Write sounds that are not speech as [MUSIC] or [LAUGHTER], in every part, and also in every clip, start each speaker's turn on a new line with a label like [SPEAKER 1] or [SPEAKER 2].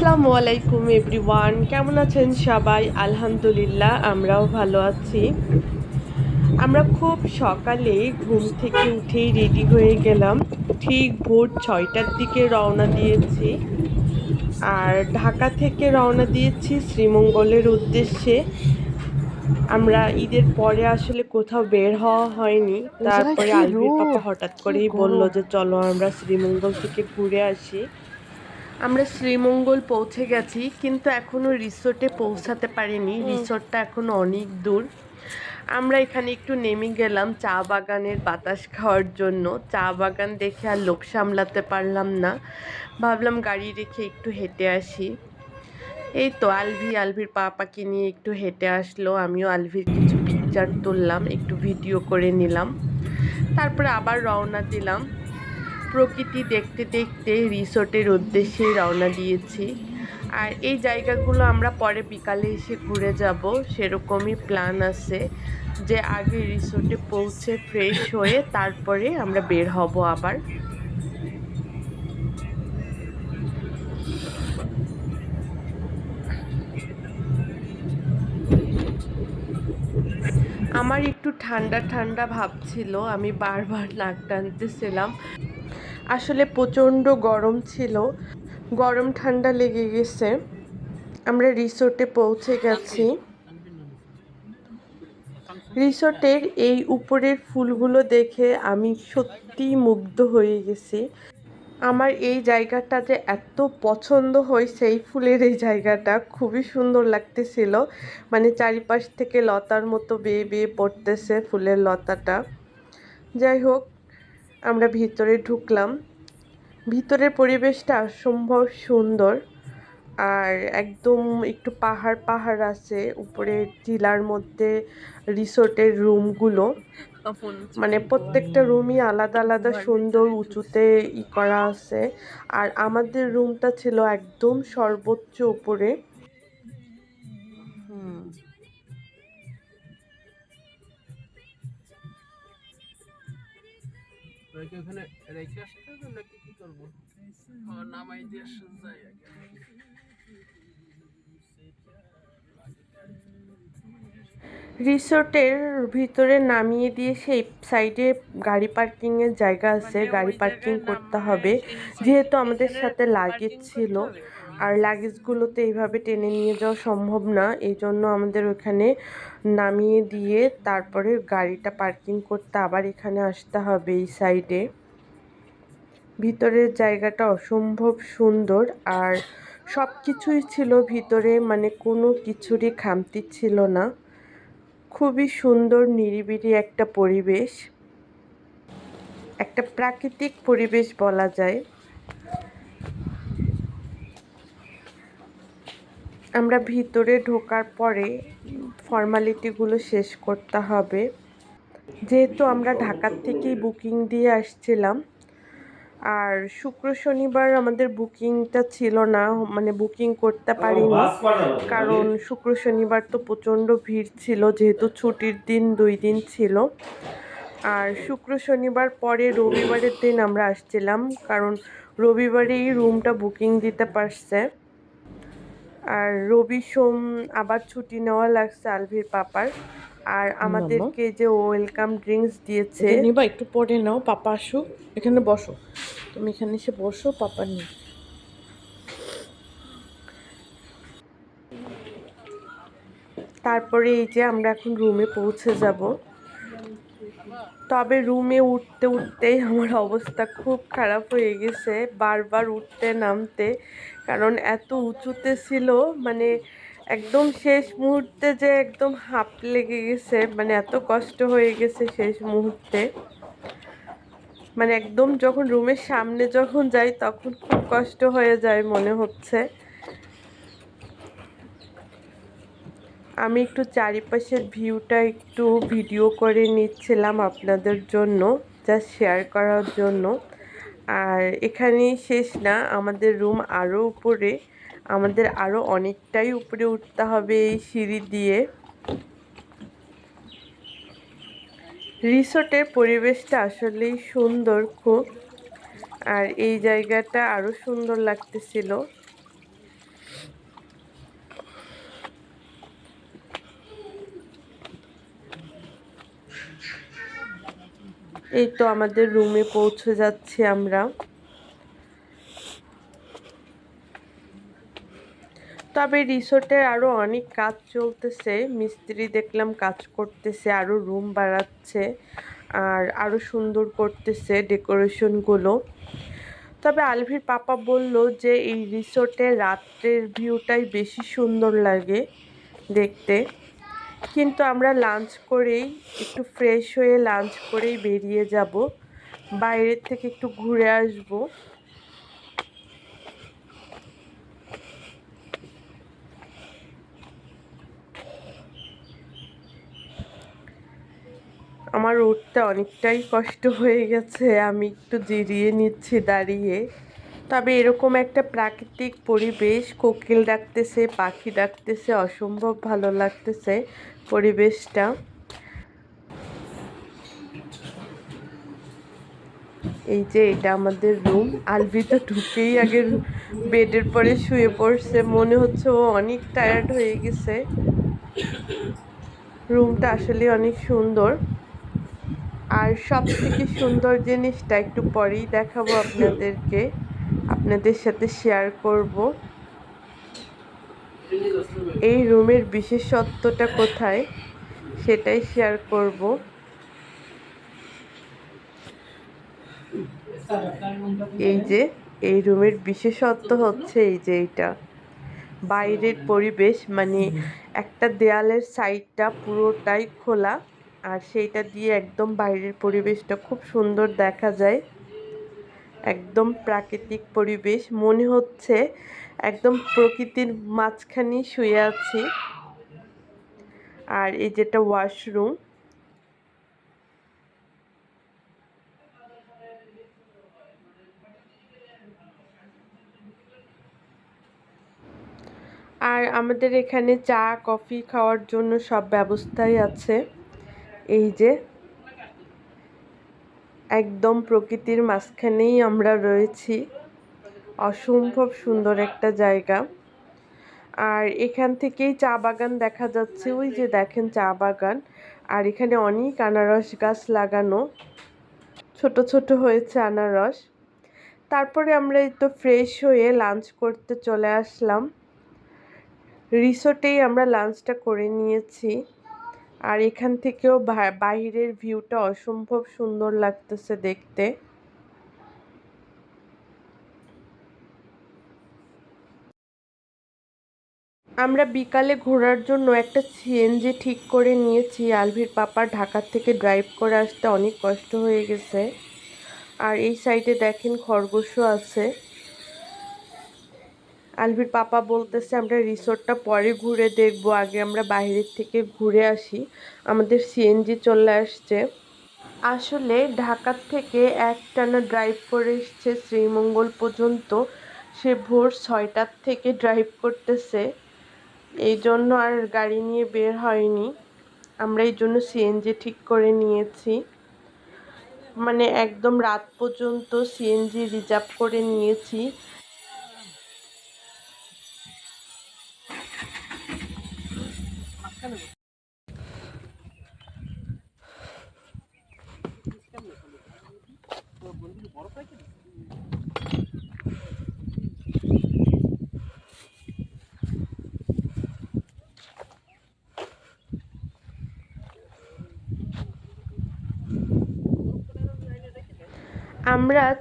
[SPEAKER 1] আসসালামু আলাইকুম এভরিওয়ান। কেমন আছেন সবাই? আলহামদুলিল্লাহ আমরাও ভালো আছি। আমরা খুব সকালে ঘুম থেকে উঠেই রেডি হয়ে গেলাম। ঠিক ভোর ছয়টার দিকে রওনা দিয়েছি। আর ঢাকা থেকে রওনা দিয়েছি শ্রীমঙ্গলের উদ্দেশ্যে। আমরা ঈদের পরে আসলে কোথাও বের হওয়া হয়নি। তারপরে আলবির পাপা হঠাৎ করেই বলল যে চলো আমরা শ্রীমঙ্গল থেকে ঘুরে আসি। আমরা শ্রীমঙ্গল পৌঁছে গেছি কিন্তু এখনও রিসোর্টে পৌঁছাতে পারিনি। রিসোর্টটা এখনও অনেক দূর। আমরা এখানে একটু নেমে গেলাম চা বাগানের বাতাস খাওয়ার জন্য। চা বাগান দেখে আর লোক সামলাতে পারলাম না। ভাবলাম গাড়ি রেখে একটু হেঁটে আসি। এই তো আলভি আলভির পাপাকে নিয়ে একটু হেঁটে আসলো। আমিও আলভির কিছু পিকচার তুললাম একটু ভিডিও করে নিলাম। তারপরে আবার রওনা দিলাম। প্রকৃতি দেখতে দেখতে রিসোর্টের উদ্দেশ্যে রওনা দিয়েছি। আর এই জায়গাগুলো আমরা পরে বিকালে এসে ঘুরে যাব, সেরকমই প্ল্যান আছে যে আগে রিসোর্টে পৌঁছে ফ্রেশ হয়ে তারপরে আমরা বের হব আবার। আমার একটু ঠান্ডা ঠান্ডা ভাব ছিল, আমি বারবার নাক টানতেছিলাম। আসলে প্রচণ্ড গরম ছিল। গরম ঠান্ডা লেগে গেছে। আমরা রিসোর্টে পৌঁছে গেছি। রিসোর্টের এই উপরের ফুলগুলো দেখে আমি সত্যি মুগ্ধ হয়ে গেছি। আমার এই জায়গাটা যে এত পছন্দ হয়েছে এই ফুলের এই জায়গাটা খুবই সুন্দর লাগতেছিল। মানে চারিপাশ থেকে লতার মতো বেয়ে বেয়ে পড়তেছে ফুলের লতাটা। যাই হোক আমরা ভিতরে ঢুকলাম। ভিতরের পরিবেশটা অসম্ভব সুন্দর। আর একদম একটু পাহাড় পাহাড় আছে উপরে টিলার মধ্যে রিসোর্টের রুমগুলো। মানে প্রত্যেকটা রুমই আলাদা আলাদা সুন্দর উঁচুতে ই করা আছে। আর আমাদের রুমটা ছিল একদম সর্বোচ্চ উপরে।
[SPEAKER 2] ওখানে রেখে আসতে হবে নাকি কি করব? নামাই দিয়ে যাই আগে।
[SPEAKER 1] রিসোর্টের ভিতরে নামিয়ে দিয়ে সেই সাইডে গাড়ি পার্কিংয়ের জায়গা আছে গাড়ি পার্কিং করতে হবে। যেহেতু আমাদের সাথে লাগেজ ছিল আর লাগেজগুলোতে এইভাবে টেনে নিয়ে যাওয়া সম্ভব না। এই জন্য আমাদের ওখানে নামিয়ে দিয়ে তারপরে গাড়িটা পার্কিং করতে আবার এখানে আসতে হবে এই সাইডে ভিতরের জায়গাটা অসম্ভব সুন্দর আর সব কিছুই ছিল ভিতরে মানে কোনো কিছুরই খামতি ছিল না। খুবই সুন্দর, নিরিবিলি একটা পরিবেশ। একটা প্রাকৃতিক পরিবেশ বলা যায়। আমরা ভিতরে ঢোকার পরে ফর্মালিটিগুলো শেষ করতে হবে। যেহেতু আমরা ঢাকার থেকেই বুকিং দিয়ে আসছিলাম আর শুক্র শনিবার আমাদের বুকিংটা ছিল না মানে বুকিং করতে পারিনি। কারণ শুক্র শনিবার তো প্রচণ্ড ভিড় ছিল যেহেতু ছুটির দিন দুই দিন ছিল। আর শুক্র শনিবার পরে রবিবারের দিন আমরা আসছিলাম কারণ রবিবারেই রুমটা বুকিং দিতে পারছে। আর রবি সোম আবার ছুটি নেওয়া লাগছে আলভির পাপার। আর আমাদেরকে যে ওয়েলকাম ড্রিঙ্কস দিয়েছে
[SPEAKER 3] নিবা একটু পরে নাও পাপা আসুক। এখানে বসো। তুমি এখানে এসে বসো পাপা নিয়ে।
[SPEAKER 1] তারপরে এই যে আমরা এখন রুমে পৌঁছে যাব। তবে রুমে উঠতে উঠতেই আমার অবস্থা খুব খারাপ হয়ে গেছে, বারবার উঠতে নামতে। কারণ এত উঁচুতে ছিল মানে একদম শেষ মুহূর্তে যে একদম হাঁপ লেগে গেছে মানে এত কষ্ট হয়ে গেছে শেষ মুহূর্তে। মানে একদম যখন রুমের সামনে যখন যাই, তখন খুব কষ্ট হয়ে যায় মনে হচ্ছে। আমি একটু চারিপাশের ভিউটা একটু ভিডিও করে নিচ্ছিলাম আপনাদের জন্য যা শেয়ার করার জন্য। আর এখানেই শেষ না, আমাদের রুম আরও উপরে, আমাদের আরও অনেকটাই উপরে উঠতে হবে এই সিঁড়ি দিয়ে। রিসোর্টের পরিবেশটা আসলেই সুন্দর খুব, আর এই জায়গাটা আরও সুন্দর লাগতেছিল। এই তো আমাদের রুমে পৌঁছে যাচ্ছি আমরা। তবে রিসোর্টে আরও অনেক কাজ চলতেছে। মিস্ত্রি দেখলাম কাজ করতেছে আরও রুম বাড়াচ্ছে আর আরও সুন্দর করতেছে ডেকোরেশনগুলো তবে আলভির পাপা বলল যে, এই রিসোর্টে রাত্রের ভিউটাই বেশি সুন্দর লাগে দেখতে। কিন্তু আমরা লাঞ্চ করেই একটু ফ্রেশ হয়ে লাঞ্চ করেই বেরিয়ে যাব। বাইরের থেকে একটু ঘুরে আসব। আমার উঠতে অনেকটাই কষ্ট হয়ে গেছে। আমি একটু জিরিয়ে নিচ্ছি দাঁড়িয়ে। তবে এরকম একটা প্রাকৃতিক পরিবেশ, কোকিল ডাকতেছে, পাখি ডাকতেছে, অসম্ভব ভালো লাগতেছে পরিবেশটা। এই যে এটা আমাদের রুম আলভি তো ঢুকেই আগে বেডের পরে শুয়ে পড়ছে, মনে হচ্ছে ও অনেক টায়ার্ড হয়ে গেছে। রুমটা আসলে অনেক সুন্দর। আর সব থেকে সুন্দর জিনিসটা একটু পরেই দেখাবো আপনাদেরকে। আপনাদের সাথে শেয়ার করব। এই রুমের বিশেষত্বটা কোথায় সেটাই শেয়ার করব। এই যে, এই রুমের বিশেষত্ব হচ্ছে এই যে এইটা বাইরের পরিবেশ মানে একটা দেয়ালের সাইডটা পুরোটাই খোলা, আর সেইটা দিয়ে একদম বাইরের পরিবেশটা খুব সুন্দর দেখা যায়। একদম প্রাকৃতিক পরিবেশ। মনে হচ্ছে একদম প্রকৃতির মাঝখানে শুয়ে আছি। আর এই যেটা ওয়াশরুম আর আমাদের এখানে চা, কফি খাওয়ার জন্য সব ব্যবস্থাই আছে। এই যে একদম প্রকৃতির মাঝখানেই আমরা রয়েছি। অসম্ভব সুন্দর একটা জায়গা। আর এখান থেকেই চা বাগান দেখা যাচ্ছে। ওই যে দেখেন চা বাগান। আর এখানে অনেক আনারস গাছ লাগানো। ছোট ছোট হয়েছে আনারস। তারপরে আমরা এই তো ফ্রেশ হয়ে লাঞ্চ করতে চলে আসলাম। রিসোর্টেই আমরা লাঞ্চটা করে নিয়েছি। আর এখান থেকেও বাইরের ভিউটা অসম্ভব সুন্দর লাগতেছে দেখতে। আমরা বিকালে ঘোরার জন্য একটা সিএনজি ঠিক করে নিয়েছি। আলভির পাপা ঢাকার থেকে ড্রাইভ করে আসতে অনেক কষ্ট হয়ে গেছে। আর এই সাইডে দেখেন খরগোশও আছে। আলভির পাপা বলতেছে, আমরা রিসোর্টটা পরে ঘুরে দেখব। আগে আমরা বাইরের থেকে ঘুরে আসি। আমাদের সিএনজি চলে আসছে। আসলে ঢাকার থেকে একটানা ড্রাইভ করে এসছে শ্রীমঙ্গল পর্যন্ত। সে ভোর ছয়টার থেকে ড্রাইভ করতেছে। এই জন্য আর গাড়ি নিয়ে বের হয়নি। আমরা এই জন্য সিএনজি ঠিক করে নিয়েছি। মানে একদম রাত পর্যন্ত সিএনজি রিজার্ভ করে নিয়েছি। আমরা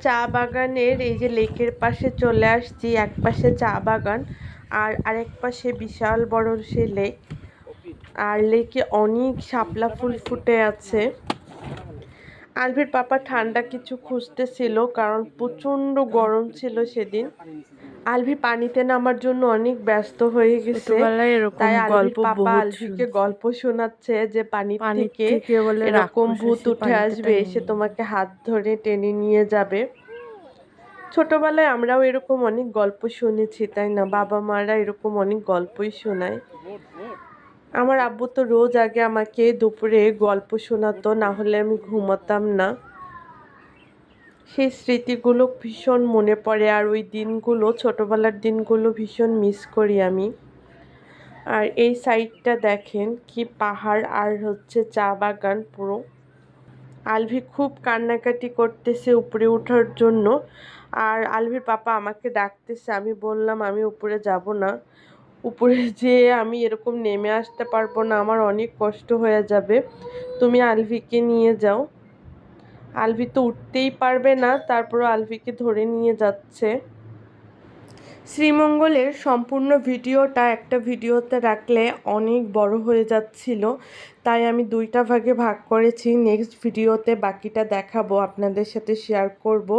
[SPEAKER 1] চা বাগানের এই যে লেকের পাশে চলে আসছি এক পাশে চা বাগান আর আরেক পাশে বিশাল বড় সে লেক আর লেকে অনেক শাপলা ফুল ফুটে আছে। আলভির পাপা ঠান্ডা কিছু খুঁজতেছিল কারণ প্রচণ্ড গরম ছিল সেদিন। আলভি পানিতে নামার জন্য অনেক ব্যস্ত হয়ে গেছে। তাই
[SPEAKER 3] গল্প
[SPEAKER 1] পাপা আলভিকে গল্প শোনাচ্ছে যে পানি থেকে এরকম ভূত উঠে আসবে এসে তোমাকে হাত ধরে টেনে নিয়ে যাবে। ছোটবেলায় আমরাও এরকম অনেক গল্প শুনেছি তাই না? বাবা মারা এরকম অনেক গল্পই শোনায়। আমার আব্বু তো রোজ আগে আমাকে দুপুরে গল্প শোনাতো, না হলে আমি ঘুমাতাম না। সেই স্মৃতিগুলো ভীষণ মনে পড়ে, আর ওই দিনগুলো, ছোটোবেলার দিনগুলো ভীষণ মিস করি আমি। আর এই সাইডটা দেখেন কি পাহাড় আর হচ্ছে চা বাগান পুরো। আলভি খুব কান্নাকাটি করতেছে উপরে ওঠার জন্য। আর আলভির পাপা আমাকে ডাকতেছে, আমি বললাম, আমি উপরে যাব না। উপরে [LAUGHS] যেয়ে আমি এরকম নেমে আসতে পারব না, আমার অনেক কষ্ট হয়ে যাবে। তুমি আলভিকে নিয়ে যাও। আলভি তো উঠতেই পারবে না, তারপরও আলভিকে ধরে নিয়ে যাচ্ছে। শ্রীমঙ্গলের সম্পূর্ণ ভিডিওটা একটা ভিডিওতে রাখলে অনেক বড় হয়ে যাচ্ছিল। তাই আমি দুইটা ভাগে ভাগ করেছি। নেক্সট ভিডিওতে বাকিটা দেখাবো, আপনাদের সাথে শেয়ার করব।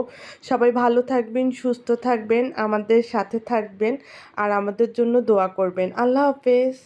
[SPEAKER 1] সবাই ভালো থাকবেন, সুস্থ থাকবেন, আমাদের সাথে থাকবেন, আর আমাদের জন্য দোয়া করবেন। আল্লাহ হাফেজ।